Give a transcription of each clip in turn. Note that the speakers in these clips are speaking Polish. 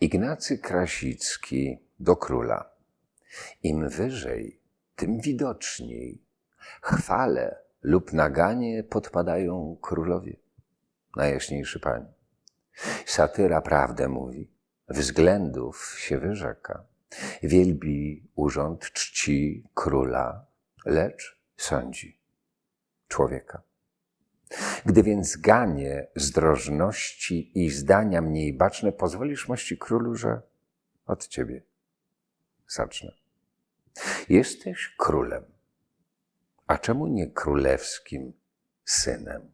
Ignacy Krasicki do króla. Im wyżej, tym widoczniej chwale lub naganie podpadają królowie. Najjaśniejszy Panie. Satyra prawdę mówi, względów się wyrzeka. Wielbi urząd, czci króla, lecz sądzi człowieka. Gdy więc ganie zdrożności i zdania mniej baczne, pozwolisz mości królu, że od ciebie zacznę. Jesteś królem, a czemu nie królewskim synem?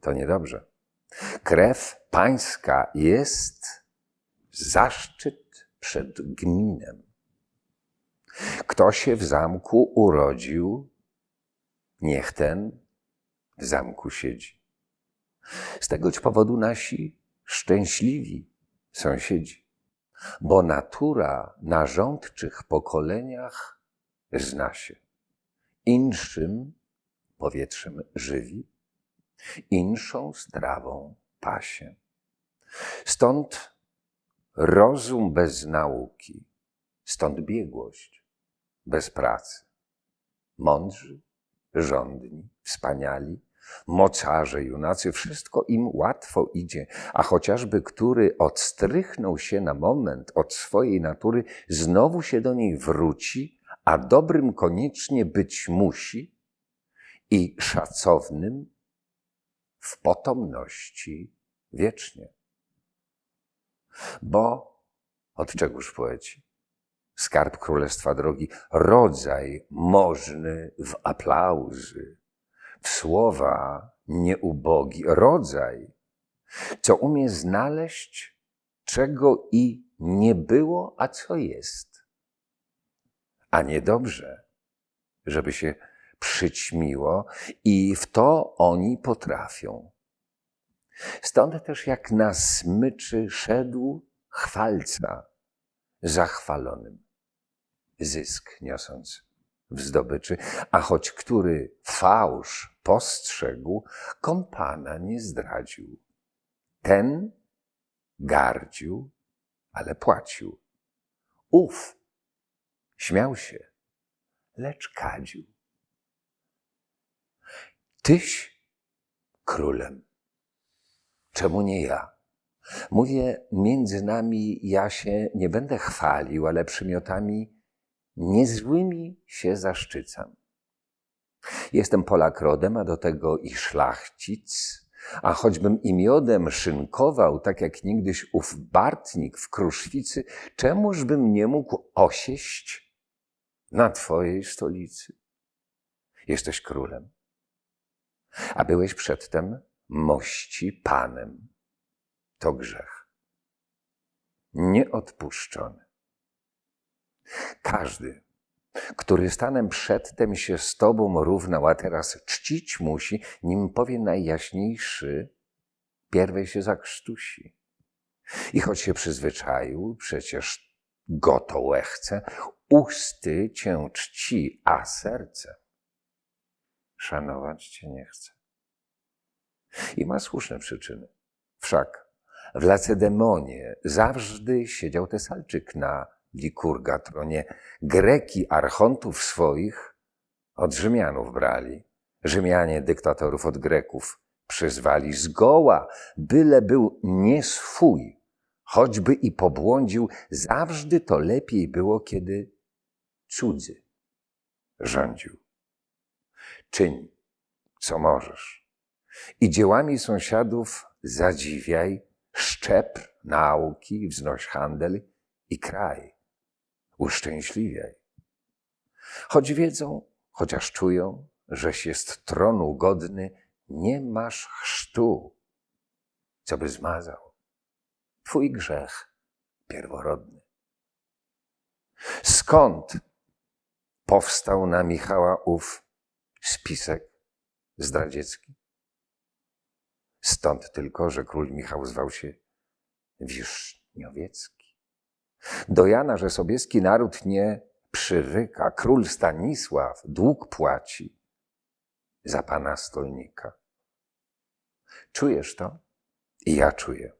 To niedobrze. Krew pańska jest zaszczyt przed gminem. Kto się w zamku urodził, niech ten zamku siedzi. Z tegoć powodu nasi szczęśliwi sąsiedzi, bo natura na rządczych pokoleniach zna się. Inszym powietrzem żywi, inszą strawą pasie. Stąd rozum bez nauki, stąd biegłość bez pracy. Mądrzy, rządni, wspaniali, mocarze, junacy, wszystko im łatwo idzie, a chociażby który odstrychnął się na moment od swojej natury, znowu się do niej wróci, a dobrym koniecznie być musi i szacownym w potomności wiecznie. Bo od czegóż poeci? Skarb Królestwa Drogi, rodzaj możny w aplauzy, w słowa nieubogi, rodzaj, co umie znaleźć, czego i nie było, a co jest. A niedobrze, żeby się przyćmiło i w to oni potrafią. Stąd też jak na smyczy szedł chwalca zachwalonym, zysk niosąc w zdobyczy, a choć który fałsz postrzegł, kompana nie zdradził. Ten gardził, ale płacił. Ów śmiał się, lecz kadził. Tyś królem. Czemu nie ja? Mówię, między nami ja się nie będę chwalił, ale przymiotami niezłymi się zaszczycam. Jestem Polak rodem, a do tego i szlachcic, a choćbym i miodem szynkował, tak jak niegdyś ów Bartnik w Kruszwicy, czemuż bym nie mógł osieść na twojej stolicy? Jesteś królem, a byłeś przedtem mości panem. To grzech. Nieodpuszczony. Każdy, który stanem przedtem się z Tobą równał, a teraz czcić musi, nim powie najjaśniejszy, pierwej się zakrztusi. I choć się przyzwyczaił, przecież go to łechce, usty cię czci, a serce szanować cię nie chce. I ma słuszne przyczyny. Wszak w Lacedemonie zawsze siedział Tesalczyk na Likurga tronie. Greki archontów swoich od Rzymianów brali. Rzymianie dyktatorów od Greków przyzwali zgoła, byle był nie swój, choćby i pobłądził, zawsze to lepiej było, kiedy cudzy rządził. Czyń, co możesz. I dziełami sąsiadów zadziwiaj, szczep nauki, wznoś handel i kraj uszczęśliwiaj. Choć wiedzą, chociaż czują, żeś jest tronu godny, nie masz chrztu, co by zmazał twój grzech pierworodny. Skąd powstał na Michała ów spisek zdradziecki? Stąd tylko, że król Michał zwał się Wiszniowiecki. Do Jana, że sobieski naród nie przyryka. Król Stanisław dług płaci za pana stolnika. Czujesz to? I ja czuję.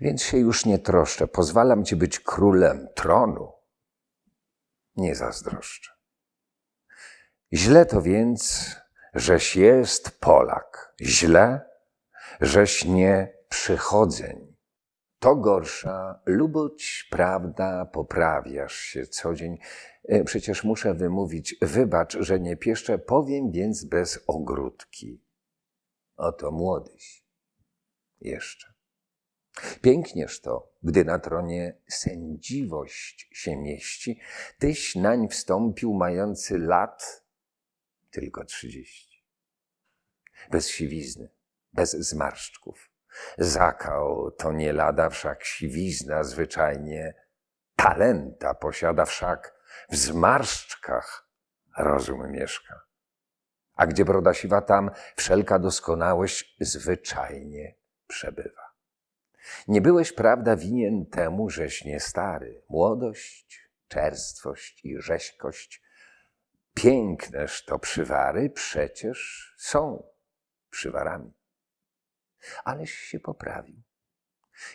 Więc się już nie troszczę. Pozwalam ci być królem tronu. Nie zazdroszczę. Źle to więc, żeś jest Polak. Źle, żeś nie przychodzeń. To gorsza, luboć, prawda, poprawiasz się co dzień. E, Przecież muszę wymówić, wybacz, że nie pieszczę, powiem więc bez ogródki. Oto młodyś. Jeszcze. Pięknież to, gdy na tronie sędziwość się mieści, tyś nań wstąpił mający lat tylko trzydzieści. Bez siwizny, bez zmarszczków. Zakał to nie lada, wszak siwizna zwyczajnie talenta posiada, wszak w zmarszczkach rozum mieszka. A gdzie broda siwa, tam wszelka doskonałość zwyczajnie przebywa. Nie byłeś, prawda, winien temu, żeś nie stary. Młodość, czerstwość i rzeźkość, piękneż to przywary, przecież są przywarami. Aleś się poprawił.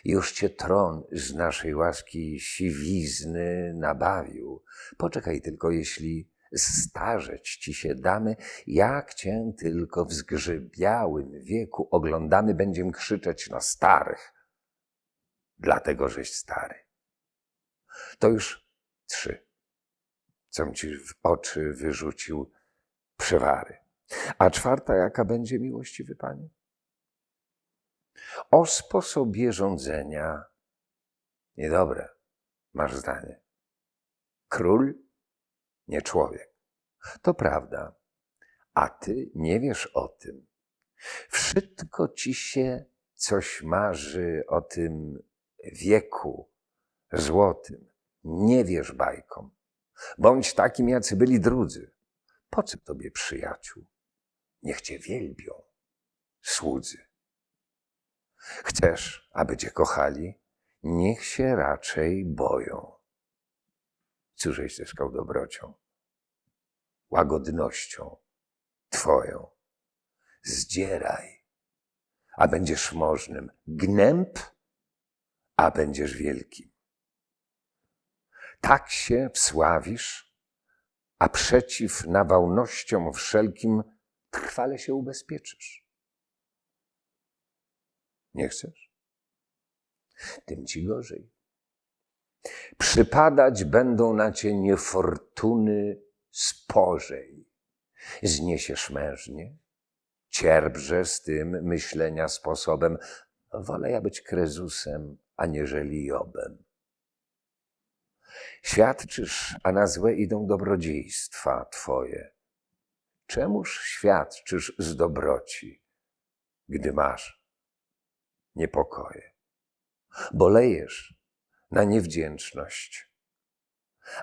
Już cię tron z naszej łaski siwizny nabawił. Poczekaj tylko, jeśli starzeć ci się damy, jak cię tylko w zgrzybiałym wieku oglądamy, będziem krzyczeć na starych, dlatego żeś stary. To już trzy, com ci w oczy wyrzucił przywary. A czwarta, jaka będzie miłościwy Panie? O sposobie rządzenia niedobre masz zdanie. Król, nie człowiek. To prawda, a ty nie wiesz o tym. Wszystko ci się coś marzy o tym wieku złotym. Nie wierz bajkom. Bądź takim, jacy byli drudzy. Po co tobie przyjaciół? Niech cię wielbią słudzy. Chcesz, aby cię kochali? Niech się raczej boją. Cóżeś zyskał dobrocią, łagodnością Twoją. Zdzieraj, a będziesz możnym. Gnęb, a będziesz wielkim. Tak się wsławisz, a przeciw nawałnościom wszelkim trwale się ubezpieczysz. Nie chcesz? Tym ci gorzej. Przypadać będą na cię niefortuny spożej. Zniesiesz mężnie, cierpże z tym myślenia sposobem. Wolę ja być Krezusem, aniżeli Jobem. Świadczysz, a na złe idą dobrodziejstwa Twoje. Czemuż świadczysz z dobroci, gdy masz niepokoje? Bolejesz na niewdzięczność.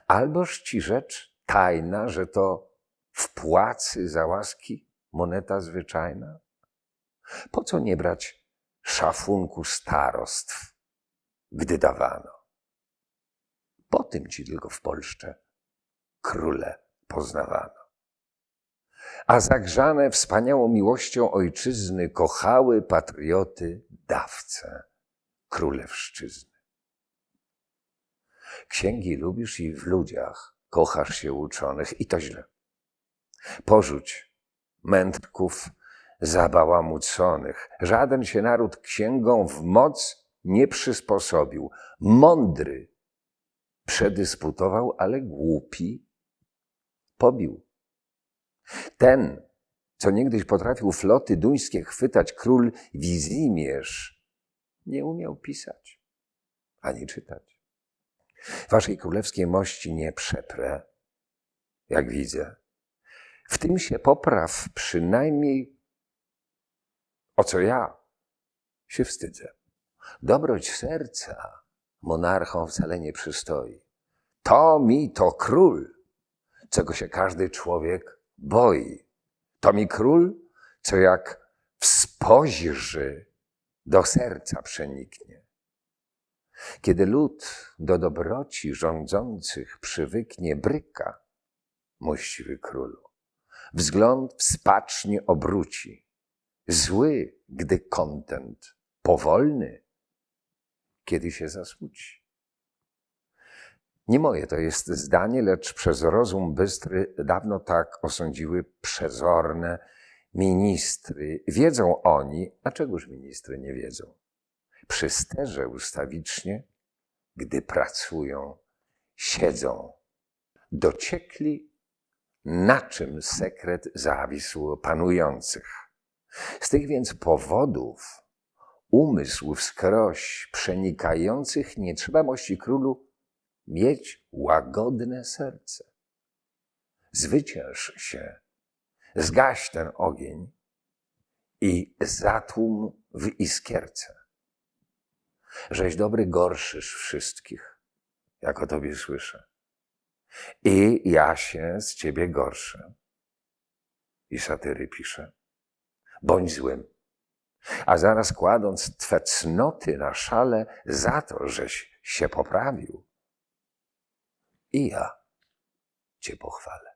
Alboż ci rzecz tajna, że to w płacy za łaski moneta zwyczajna? Po co nie brać szafunku starostw, gdy dawano? Po tym ci tylko w Polsce króle poznawano. A zagrzane wspaniałą miłością ojczyzny kochały patrioty dawcę królewszczyzny. Księgi lubisz i w ludziach kochasz się uczonych i to źle. Porzuć mędrków zabałamuconych. Żaden się naród księgą w moc nie przysposobił. Mądry przedysputował, ale głupi pobił. Ten, co niegdyś potrafił floty duńskie chwytać, król Wizimierz, nie umiał pisać ani czytać. Waszej królewskiej mości nie przeprę, jak widzę. W tym się popraw przynajmniej, o co ja się wstydzę. Dobroć serca monarchom wcale nie przystoi. To mi to król, czego się każdy człowiek boi. To mi król, co jak spojrzy do serca przeniknie. Kiedy lud do dobroci rządzących przywyknie bryka, mościwy królu, wzgląd wspacznie obróci, zły, gdy kontent, powolny, kiedy się zasmuci. Nie moje to jest zdanie, lecz przez rozum bystry dawno tak osądziły przezorne ministry. Wiedzą oni, a czegoż ministry nie wiedzą? Przy sterze ustawicznie, gdy pracują, siedzą. Dociekli, na czym sekret zawisł panujących. Z tych więc powodów umysł wskroś przenikających nie trzeba mości królu mieć łagodne serce. Zwycięż się, zgaś ten ogień i zatłum w iskierce. Żeś dobry gorszysz wszystkich, jak o tobie słyszę. I ja się z ciebie gorszę. I satyry pisze. Bądź złym. A zaraz kładąc twe cnoty na szale za to, żeś się poprawił, i ja cię pochwalę.